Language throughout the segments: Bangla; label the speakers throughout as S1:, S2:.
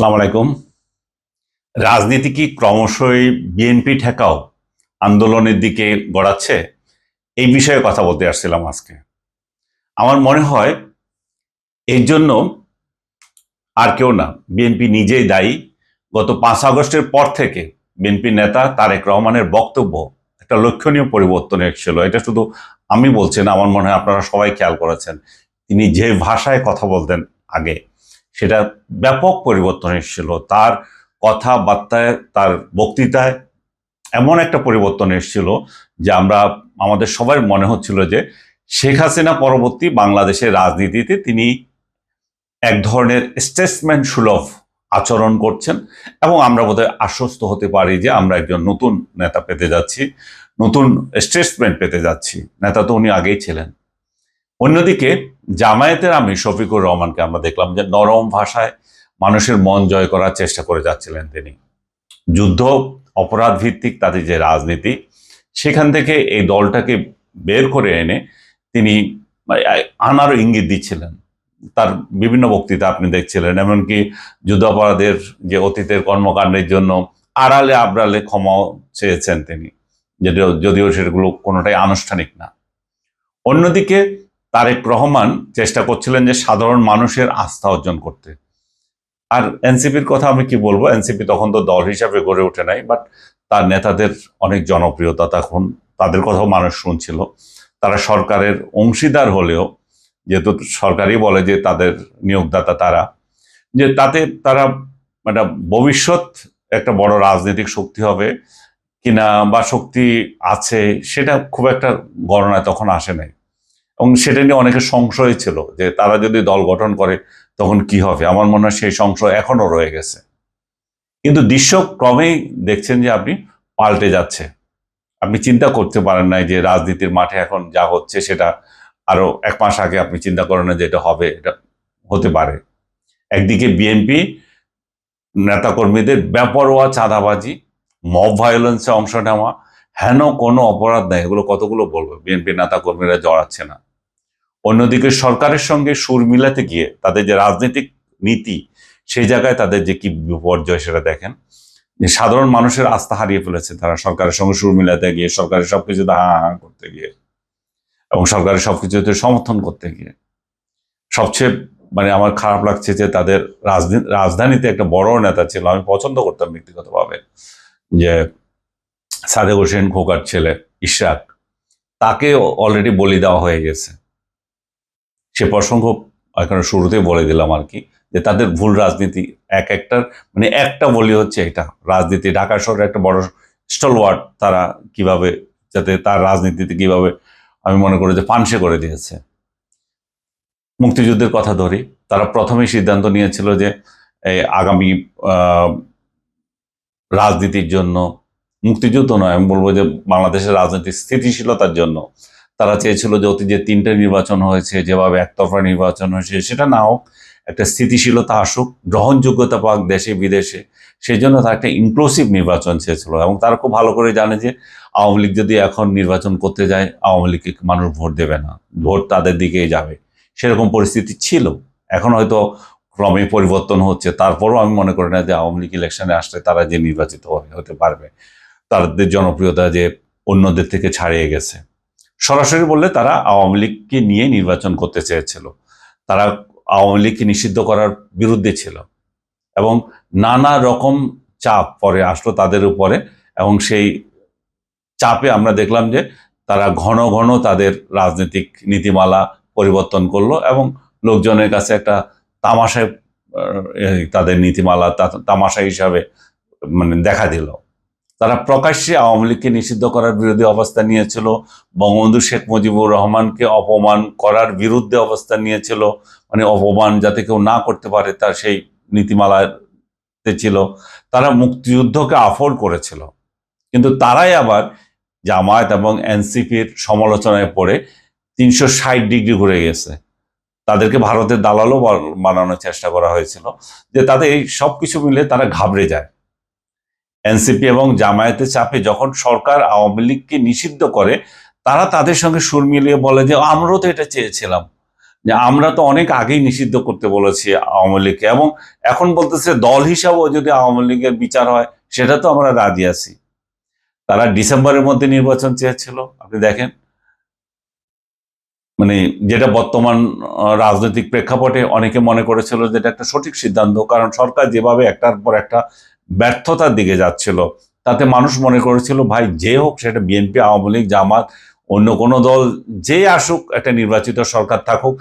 S1: সালাম আলাইকুম। রাজনীতি কি ক্রমশই বিএনপি ঠেকাও আন্দোলনের দিকে গড়াচ্ছে? এই বিষয়ে কথা বলতে আসছিলাম আজকে। আমার মনে হয় এর জন্য আর কেউ না বিএনপি নিজেই দায়ী। গত পাঁচ আগস্টের পর থেকে বিএনপি নেতা তারেক রহমানের বক্তব্য একটা লক্ষণীয় পরিবর্তন এসেছিল। এটা শুধু আমি বলছি না, আমার মনে হয় আপনারা সবাই খেয়াল করেছেন। তিনি যে ভাষায় কথা বলতেন আগে সেটা ব্যাপক পরিবর্তন এসেছিল। তার কথাবার্তায়, তার বক্তৃতায় এমন একটা পরিবর্তন এসেছিল যে আমরা, আমাদের সবার মনে হচ্ছিল যে শেখ হাসিনা পরবর্তী বাংলাদেশের রাজনীতিতে তিনি এক ধরনের স্টেটসম্যান সুলভ আচরণ করছেন এবং আমরা বোধহয় আশ্বস্ত হতে পারি যে আমরা একজন নতুন নেতা পেতে যাচ্ছি, নতুন স্টেটসম্যান পেতে যাচ্ছি। নেতা তো উনি আগেই ছিলেন। অন্যদিকে জামায়াতের আমি শফিকুর রহমানকে আমরা দেখলাম যে নরম ভাষায় মানুষের মন জয় করার চেষ্টা করে যাচ্ছিলেন তিনি। যুদ্ধ, অপরাধ ভিত্তিক তাদের যে রাজনীতি, সেখান থেকে এই দলটাকে বের করে এনে তিনি আনারও ইঙ্গিত দিচ্ছিলেন। তার বিভিন্ন বক্তৃতা আপনি দেখছিলেন, এমনকি যুদ্ধাপরাধের যে অতীতের কর্মকাণ্ডের জন্য আড়ালে আবড়ালে ক্ষমা চেয়েছেন তিনি, যদিও যদিও সেগুলো কোনোটাই আনুষ্ঠানিক না। অন্যদিকে তারেক রহমান চেষ্টা করছিলেন যে সাধারণ মানুষের আস্থা অর্জন করতে। আর এনসিপির কথা আমি কি বলব? এনসিপি তখন তো দল হিসাবে গড়ে ওঠে নাই বাট তার নেতাদের অনেক জনপ্রিয়তা তখন তাদের কথাও মানুষ শুনছিল। তারা সরকারের অংশীদার হলেও, যেহেতু সরকারই বলে যে তাদের নিয়োগদাতা তারা, যে তাতে তারা একটা ভবিষ্যৎ একটা বড় রাজনৈতিক শক্তি হবে কিনা বা শক্তি আছে, সেটা খুব একটা গণনায় তখন আসে নাই। এবং সেটা নিয়ে অনেকের সংশয় ছিল যে তারা যদি দল গঠন করে তখন কি হবে? আমার মনে হয় সেই সংশয় এখনও রয়ে গেছে। কিন্তু দৃশ্য ক্রমেই দেখছেন যে আপনি পাল্টে যাচ্ছে। আপনি চিন্তা করতে পারেন নাই যে রাজনীতির মাঠে এখন যা হচ্ছে সেটা আরও এক মাস আগে আপনি চিন্তা করেন না যে এটা হবে, এটা হতে পারে। একদিকে বিএনপি নেতাকর্মীদের বেপরোয়া চাঁদাবাজি মব ভায়োলেন্সে অংশ নেওয়া, হেন কোনো অপরাধ নেই। এগুলো কতগুলো বলব? বিএনপি নেতাকর্মীরা জড়াচ্ছে না। অন্যদিকে সরকারের সঙ্গে সুর মিলাতে গিয়ে তাদের যে রাজনৈতিক নীতি, সেই জায়গায় তাদের যে কি বিপর্যয় সেটা দেখেন। সাধারণ মানুষের আস্থা হারিয়ে ফেলেছে তারা সরকারের সঙ্গে সুর মিলাতে গিয়ে, সরকারের সবকিছুতে হা হা করতে গিয়ে এবং সরকারের সবকিছুতে সমর্থন করতে গিয়ে। সবচেয়ে মানে আমার খারাপ লাগছে যে তাদের রাজধানীতে একটা বড় নেতা ছিল, আমি পছন্দ করতাম ব্যক্তিগতভাবে, যে সাদেক হোসেন খোকার ছেলে, ইশরাক। তাকে অলরেডি বলি দেওয়া হয়ে গেছে। সে প্রসঙ্গ এখানে শুরুতেই বলে দিলাম আর কি, যে তাদের ভুল রাজনীতি এক একটার মানে একটা বলি হচ্ছে এটা, রাজনীতি, ঢাকা শহরের একটা বড় স্টলওয়ার্ড তারা কীভাবে, যাতে তার রাজনীতিতে কীভাবে, আমি মনে করি যে পানসে করে দিয়েছে। মুক্তিযুদ্ধের কথা ধরি, তারা প্রথমেই সিদ্ধান্ত নিয়েছিল যে আগামী রাজনীতির জন্য, মুক্তিযুদ্ধ নয়, আমি বলব যে বাংলাদেশের রাজনৈতিক স্থিতিশীলতার জন্য তারা চেয়েছিল যে অতি যে তিনটে নির্বাচন হয়েছে, যেভাবে একতরফা নির্বাচন হয়েছে, সেটা না হোক, একটা স্থিতিশীলতা আসুক, গ্রহণযোগ্যতা পাক দেশে বিদেশে, সেই জন্য তার একটা ইনক্লুসিভ নির্বাচন চেয়েছিল। এবং তারা খুব ভালো করে জানে যে আওয়ামী লীগ যদি এখন নির্বাচন করতে যায়, আওয়ামী লীগকে মানুষ ভোট দেবে না। ভোট তাদের দিকেই যাবে। সেরকম পরিস্থিতি ছিল। এখন হয়তো ক্রমে পরিবর্তন হচ্ছে। তারপরও আমি মনে করি না যে আওয়ামী লীগ ইলেকশনে আসলে তারা যে নির্বাচিত হতে পারবে। তাদের জনপ্রিয়তা যে অন্যদের থেকে ছাড়িয়ে গেছে। সরাসরি বললে তারা আওয়ামী লীগকে নিয়ে নির্বাচন করতে চেয়েছিল। তারা আওয়ামী লীগকে নিষিদ্ধ করার বিরুদ্ধে ছিল এবং নানা রকম চাপ পরে আসলো তাদের উপরে এবং সেই চাপে আমরা দেখলাম যে তারা ঘন ঘন তাদের রাজনৈতিক নীতিমালা পরিবর্তন করল এবং লোকজনের কাছে একটা তামাশায় তাদের নীতিমালা তামাশা হিসাবে মানে দেখা দিল। তারা প্রকাশ্যে আওয়ামী লীগকে নিষিদ্ধ করার বিরোধী অবস্থান নিয়েছিল, বঙ্গবন্ধু শেখ মুজিবুর রহমানকে অপমান করার বিরুদ্ধে অবস্থান নিয়েছিল মানে অপমান যাতে কেউ না করতে পারে তার সেই নীতিমালাতে ছিল। তারা মুক্তিযুদ্ধকে আফোর্ড করেছিল। কিন্তু তারাই আবার জামায়াত এবং এনসিপির সমালোচনায় পড়ে তিনশো ষাট ডিগ্রি ঘুরে গেছে। তাদেরকে ভারতের দালালও বানানোর চেষ্টা করা হয়েছিল। যে তাদের এই সব কিছু মিলে তারা ঘাবড়ে যায়। এনসিপি এবং জামায়াতের চাপে যখন সরকার আওয়ামী লীগকে নিষিদ্ধ করে, তারা তাদের সঙ্গে সুর মিলিয়ে বলে যে, আমরাও তো এটা চেয়েছিলাম। যে, আমরা তো অনেক আগেই নিষিদ্ধ করতে বলেছি আওয়ামী লীগকে। এবং এখন বলতেছে, দল হিসাবেও যদি আওয়ামী লীগের বিচার হয়, সেটা তো আমরা রাজি আছি। তারা ডিসেম্বরের মধ্যে নির্বাচন চেয়েছিল, আপনি দেখেন। মানে যেটা বর্তমান রাজনৈতিক প্রেক্ষাপটে অনেকে মনে করেছিল যে, এটা একটা সঠিক সিদ্ধান্ত। কারণ সরকার যেভাবে একটার পর একটা ব্যর্থতার দিকে যাচ্ছিল। তাতে মানুষ মনে করেছিল, ভাই, যে হোক, সেটা বিএনপি, আওয়ামী লীগ, জামাত, অন্য কোনো দল, যে আসুক, একটা নির্বাচিত সরকার থাকুক।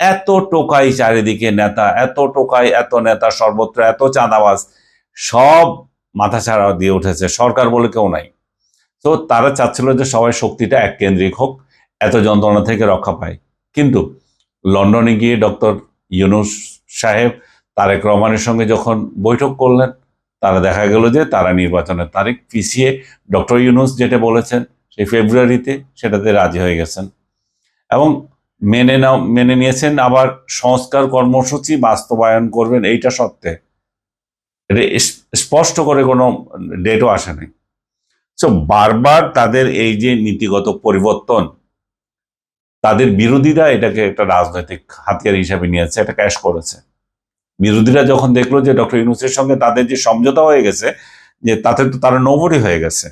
S1: এত টোকাই চারিদিকে নেতা, এত টোকাই, এত নেতা, সর্বত্র এত চাঁদাবাজ, সব মাথা ছাড়া দিয়ে উঠেছে। সরকার বলে কেউ নাই। তো তারা চাচ্ছিল যে সবাই শক্তিটা এক কেন্দ্রিক হোক, এত যন্ত্রণা থেকে রক্ষা পায়। কিন্তু লন্ডনে গিয়ে ডক্টর ইউনুস সাহেব, তারেক রহমানের সঙ্গে যখন বৈঠক করলেন তারা দেখা গেল যে তারা নির্বাচনের তারিখ পিছিয়ে ডক্টর ইউনুস যেটা বলেছেন, সেই ফেব্রুয়ারিতে সেটাতে রাজি হয়ে গেছেন। এবং মেনে নাও, মেনে নিয়েছেন আবার সংস্কার কর্মসূচি বাস্তবায়ন করবেন, এইটা সত্ত্বে। এটা স্পষ্ট করে কোনো ডেটও আসে নাই। তো বারবার তাদের এই যে নীতিগত পরিবর্তন, তাদের বিরোধীরা এটাকে একটা রাজনৈতিক হাতিয়ার হিসাবে নিয়েছে, এটা ক্যাশ করেছে। বিরোধীরা যখন দেখল যে ডক্টর ইউনুসের সঙ্গে তাদের যে সমঝোতা হয়ে গেছে, যে তাতে তো তারা নবরই হয়ে গেছে।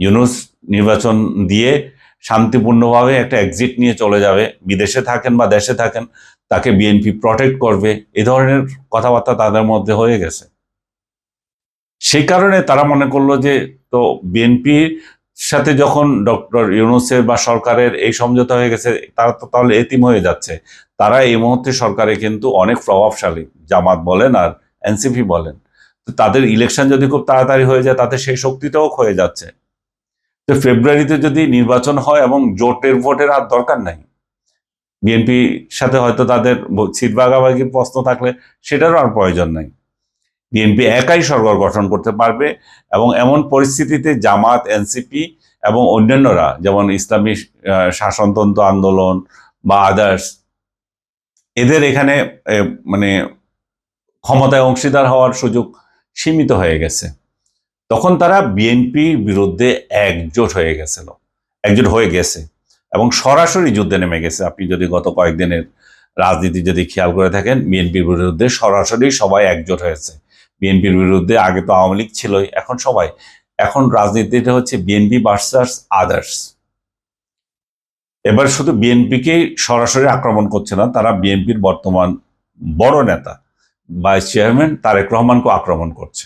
S1: ইউনুস নির্বাচন দিয়ে শান্তিপূর্ণভাবে একটা এক্সিট নিয়ে চলে যাবে, বিদেশে থাকেন বা দেশে থাকেন, তাকে বিএনপি প্রটেক্ট করবে, এ ধরনের কথাবার্তা তাদের মধ্যে হয়ে গেছে। সেই কারণে তারা মনে করল যে, তো বিএনপির সাথে যখন ডক্টর ইউনুসের বা সরকারের এই সমঝোতা হয়ে গেছে, তারা তো তাহলে এতিম হয়ে যাচ্ছে। তারা এই মুহূর্তে সরকারে কিন্তু অনেক প্রভাবশালী, জামাত বলেন আর এনসিপি বলেন। তো তাদের ইলেকশন যদি খুব তাড়াতাড়ি হয়ে যায়, তাতে সেই শক্তিটাও ক্ষয়ে যাচ্ছে। তো ফেব্রুয়ারিতে যদি নির্বাচন হয় এবং জোটের ভোটের আর দরকার নাই বিএনপি সাথে হয়তো তাদের সিট ভাগাভাগির প্রশ্ন থাকলে সেটারও আর প্রয়োজন নাই। বিএনপি একাই সরকার গঠন করতে পারবে এবং এমন পরিস্থিতিতে জামাত এনসিপি এবং অন্যান্যরা, যেমন ইসলামী শাসনতন্ত্র আন্দোলন বা আদার্স এদের এখানে মানে ক্ষমতায় অংশীদার হওয়ার সুযোগ সীমিত হয়ে গেছে। তখন তারা বিএনপির বিরুদ্ধে একজোট হয়ে গেছিল, একজোট হয়ে গেছে এবং সরাসরি যুদ্ধে নেমে গেছে। আপনি যদি গত কয়েকদিনের রাজনীতি যদি খেয়াল করে থাকেন বিএনপির বিরুদ্ধে সরাসরি সবাই একজোট হয়েছে। বিএনপির বিরুদ্ধে আগে তো আওয়ামী লীগ ছিলই, এখন সবাই। এখন রাজনীতিটা হচ্ছে বিএনপি ভার্সাস আদার্স এবার শুধু বিএনপিকেই সরাসরি আক্রমণ করছে না, তারা বিএনপির বর্তমান বড় নেতা ভাইস চেয়ারম্যান তারেক রহমানকে আক্রমণ করছে।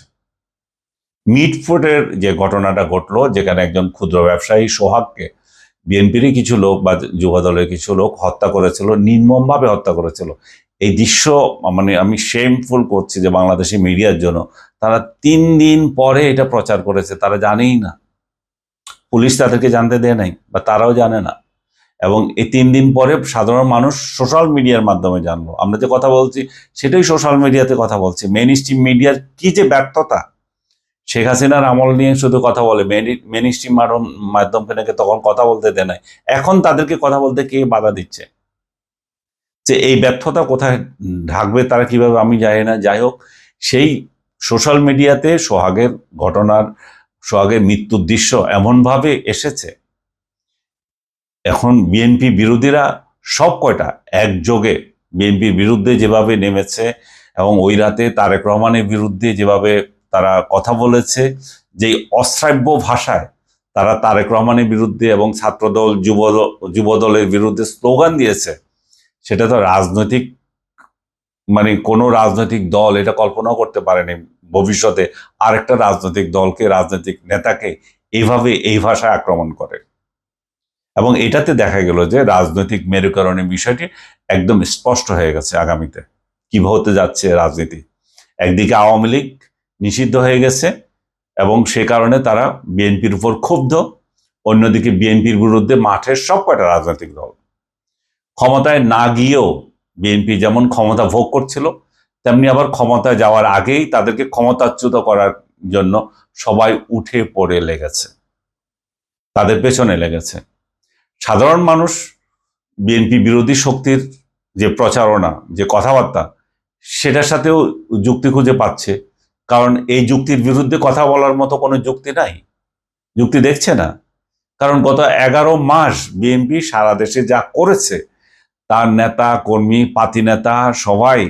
S1: মিটফোর্টের যে ঘটনাটা ঘটলো, যেখানে একজন ক্ষুদ্র ব্যবসায়ী সোহাগকে বিএনপিরই কিছু লোক বা যুব দলের কিছু লোক হত্যা করেছিল, নির্মমভাবে হত্যা করেছিল। এই দৃশ্য মানে আমি শেমফুল করছি যে বাংলাদেশি মিডিয়ার জন্য। তারা তিন দিন পরে এটা প্রচার করেছে, তারা জানেই না। পুলিশ তাদেরকে জানতে দেয় নাই, বা তারাও জানে না। এবং এই তিন দিন পরে সাধারণ মানুষ সোশ্যাল মিডিয়ার মাধ্যমে জানলো। আমরা যে কথা বলছি, সেটাই সোশ্যাল মিডিয়াতে কথা বলছি। মেন স্ট্রিম মিডিয়ার কি যে ব্যর্থতা? শেখ হাসিনার আমল নিয়ে শুধু কথা বলে মেন স্ট্রিম মাধ্যমকে নাকি তখন কথা বলতে দেয় নাই। এখন তাদেরকে কথা বলতে কে বাধা দিচ্ছে? যে এই ব্যর্থতা কোথায় ঢাকবে, তারা কীভাবে আমি জানি না। যাই হোক, সেই সোশ্যাল মিডিয়াতে সোহাগের ঘটনার, সোহাগের মৃত্যুর দৃশ্য এমনভাবে এসেছে। এখন বিএনপি বিরোধীরা সব কয়টা একযোগে বিএনপির বিরুদ্ধে যেভাবে নেমেছে এবং ওই রাতে তারেক রহমানের বিরুদ্ধে যেভাবে তারা কথা বলেছে যে অশ্রাব্য ভাষায় তারা তারেক রহমানের বিরুদ্ধে এবং ছাত্রদল যুব যুবদলের বিরুদ্ধে স্লোগান দিয়েছে সেটা তো রাজনৈতিক মানে কোনো রাজনৈতিক দল এটা কল্পনাও করতে পারেনি ভবিষ্যতে আরেকটা রাজনৈতিক দলকে, রাজনৈতিক নেতাকে এইভাবে এই ভাষায় আক্রমণ করে। এবং এটাতে দেখা গেল যে রাজনৈতিক মেরুকরণের বিষয়টি একদম স্পষ্ট হয়ে গেছে আগামীতে। কি হতে যাচ্ছে রাজনীতি? একদিকে আওয়ামী লীগ নিষিদ্ধ হয়ে গেছে এবং সে কারণে তারা বিএনপির উপর ক্ষুব্ধ, অন্যদিকে বিএনপির বিরুদ্ধে মাঠের সব কয়টা রাজনৈতিক দল। ক্ষমতায় না গিয়েও বিএনপি যেমন ক্ষমতা ভোগ করছিল, তেমনি আবার ক্ষমতায় যাওয়ার আগেই তাদেরকে ক্ষমতাচ্যুত করার জন্য সবাই উঠে পড়ে লেগেছে। তাদের পেছনে লেগেছে। সাধারণ মানুষ বিএনপি বিরোধী শক্তির যে প্রচারণা, যে কথাবার্তা, সেটার সাথেও যুক্তি খুঁজে পাচ্ছে। কারণ এই যুক্তির বিরুদ্ধে কথা বলার মতো কোনো যুক্তি নাই। যুক্তি দেখছে না। কারণ গত এগারো মাস বিএনপি সারা দেশে যা করেছে তার নেতা, কর্মী, পাতি নেতা সবাই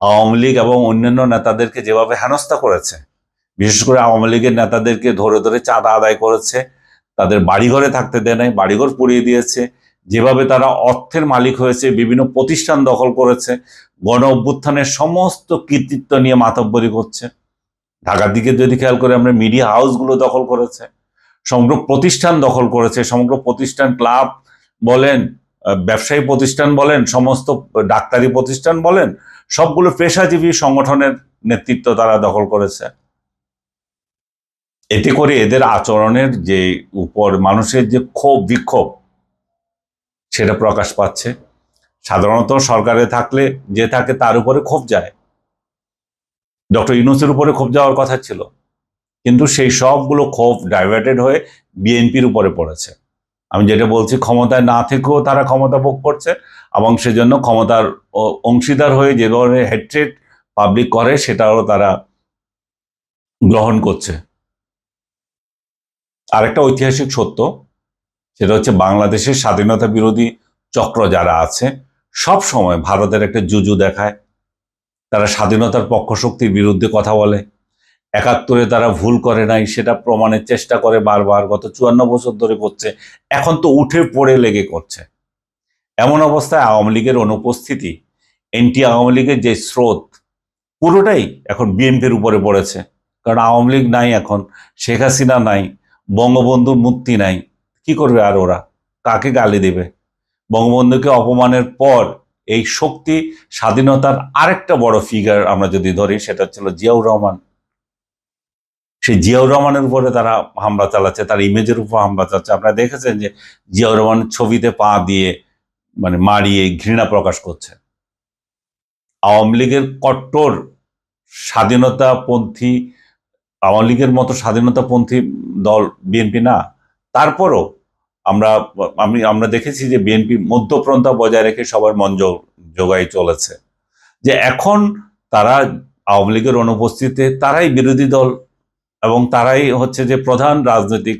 S1: আওয়ামী লীগ এবং অন্যান্য নেতাদেরকে যেভাবে হেনস্থা করেছে, বিশেষ করে আওয়ামী লীগের নেতাদেরকে ধরে ধরে চাঁদা আদায় করেছে, তাদের বাড়িঘরে থাকতে দেয় নাই, বাড়িঘর পুড়িয়ে দিয়েছে, যেভাবে তারা অর্থের মালিক হয়েছে, বিভিন্ন প্রতিষ্ঠান দখল করেছে, গণ অভ্যুত্থানের সমস্ত কৃতিত্ব নিয়ে মাতব্বরি করছে। ঢাকার দিকে যদি খেয়াল করে আমরা মিডিয়া হাউসগুলো দখল করেছে, সমগ্র প্রতিষ্ঠান দখল করেছে, সমগ্র প্রতিষ্ঠান ক্লাব বলেন ব্যবসায়ী প্রতিষ্ঠান বলেন, সমস্ত ডাক্তারি প্রতিষ্ঠান বলেন, সবগুলো পেশাজীবী সংগঠনের নেতৃত্ব তারা দখল করেছে। এতে করে এদের আচরণের যে উপর, মানুষের যে ক্ষোভ, বিক্ষোভ, সেটা প্রকাশ পাচ্ছে। সাধারণত সরকারে থাকলে যে থাকে তার উপরে ক্ষোভ যায়। ডক্টর ইউনুসের উপরে ক্ষোভ যাওয়ার কথা ছিল। কিন্তু সেই সবগুলো ক্ষোভ ডাইভার্টেড হয়ে বিএনপির উপরে পড়েছে। আমি যেটা বলছি, ক্ষমতায় না থেকেও তারা ক্ষমতা ভোগ করছে এবং সেজন্য ক্ষমতার অংশীদার হয়ে যে ধরনের হেট্রেট পাবলিক করে সেটাও তারা গ্রহণ করছে। আরেকটা ঐতিহাসিক সত্য, সেটা হচ্ছে বাংলাদেশের স্বাধীনতা বিরোধী চক্র যারা আছে, সব সময় ভারতের একটা জুজু দেখায়। তারা স্বাধীনতার পক্ষ শক্তির বিরুদ্ধে কথা বলে। একাত্তরে তারা ভুল করে নাই, সেটা প্রমাণের চেষ্টা করে বারবার, গত চুয়ান্ন বছর ধরে করছে। এখন তো উঠে পড়ে লেগে করছে। এমন অবস্থায় আওয়ামী লীগের অনুপস্থিতি, এনটি আওয়ামী লীগের যে স্রোত, পুরোটাই এখন বিএনপির উপরে পড়েছে। কারণ আওয়ামী লীগ নাই এখন, শেখ হাসিনা নাই, বঙ্গবন্ধুর মুক্তি নাই, কি করবে আর ওরা? কাকে গালি দেবে? বঙ্গবন্ধুকে অপমানের পর এই শক্তি, স্বাধীনতার আরেকটা বড় ফিগার আমরা যদি ধরি, সেটা ছিল জিয়াউর রহমান। সেই জিয়াউর রহমানের উপরে তারা হামলা চালাচ্ছে, তার ইমেজের উপর হামলা চালাচ্ছে। আপনারা দেখেছেন যে জিয়াউর রহমানের ছবিতে পা দিয়ে মানে মারিয়ে ঘৃণা প্রকাশ করছে। আওয়ামী লীগের কট্টর স্বাধীনতাপন্থী, আওয়ামী লীগের মতো স্বাধীনতাপন্থী দল, বিএনপি না, তারপরও আমরা, আমি, আমরা দেখেছি যে বিএনপি মধ্যপ্রান্ত বজায় রেখে সবার মন জোগাই চলেছে। যে এখন তারা আওয়ামী লীগের অনুপস্থিতিতে তারাই বিরোধী দল এবং তারাই হচ্ছে যে প্রধান রাজনৈতিক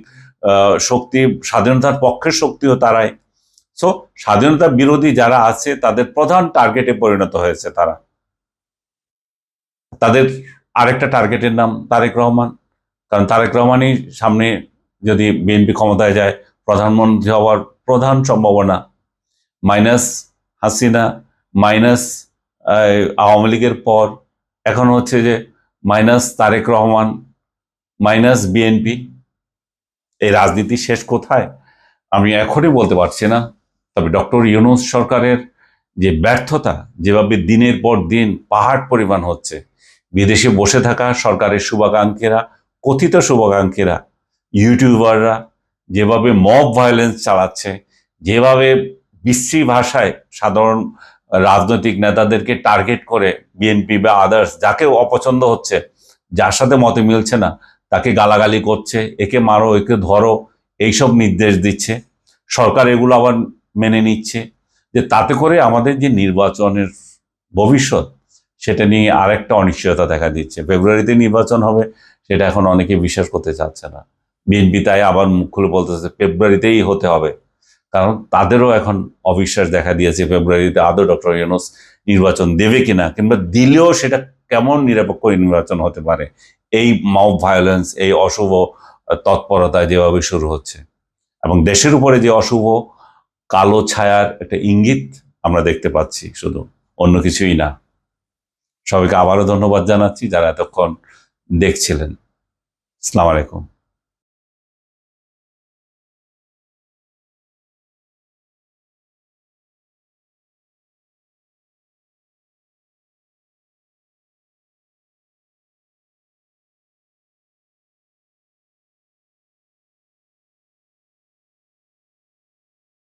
S1: শক্তি, স্বাধীনতার পক্ষের শক্তিও তারাই। সো স্বাধীনতা বিরোধী যারা আছে, তাদের প্রধান টার্গেটে পরিণত হয়েছে তারা। তাদের আরেকটা টার্গেটের নাম তারেক রহমান। কারণ তারেক রহমানই সামনে যদি বিএনপি ক্ষমতায় যায়, প্রধানমন্ত্রী হওয়ার প্রধান সম্ভাবনা। মাইনাস হাসিনা, মাইনাস আওয়ামী লীগের পর। এখন হচ্ছে যে minus Tarique Rahman minus BNP, এই রাজনীতি শেষ কোথায়? আমি এখনই বলতে পারছি না। তবে ডক্টর ইউনুস সরকারের যে ব্যর্থতা, যেভাবে দিনের পর দিন পাহাড় পরিমাণ হচ্ছে, বিদেশে বসে থাকা সরকারের শুভাকাঙ্ক্ষীরা, কথিত শুভাকাঙ্ক্ষীরা, ইউটিউবাররা, যেভাবে মব ভায়োলেন্স চালাচ্ছে, যেভাবে বিশ্রী ভাষায় সাধারণ রাজনৈতিক নেতাদেরকে টার্গেট করে বিএনপি বা আদার্স যাকে অপছন্দ হচ্ছে, যার সাথে মতে মিলছে না তাকে গালাগালি করছে, একে মারো, একে ধরো, এইসব নির্দেশ দিচ্ছে। সরকার এগুলো আবার মেনে নিচ্ছে। যে তাতে করে আমাদের যে নির্বাচনের ভবিষ্যৎ, সেটা নিয়ে আরেকটা অনিশ্চয়তা দেখা দিচ্ছে। ফেব্রুয়ারিতে নির্বাচন হবে, সেটা এখন অনেকে বিশ্বাস করতে চাচ্ছে না। বিএনপি তাই আবার মুখ খুলে বলতেছে, ফেব্রুয়ারিতেই হতে হবে। কারণ তাদেরও এখন অবিশ্বাস দেখা দিয়েছে, ফেব্রুয়ারিতে আদৌ ডক্টর ইউনুস নির্বাচন দেবে কিনা? কিংবা দিলেও সেটা কেমন নিরপেক্ষ নির্বাচন হতে পারে? এই মব ভায়োলেন্স এই অশুভ তৎপরতা যেভাবে শুরু হচ্ছে। এবং দেশের উপরে যে অশুভ, কালো ছায়ার একটা ইঙ্গিত আমরা দেখতে পাচ্ছি শুধু, অন্য কিছুই না। সবাইকে আবারও ধন্যবাদ জানাচ্ছি যারা এতক্ষণ দেখছিলেন। আসসালামু আলাইকুম।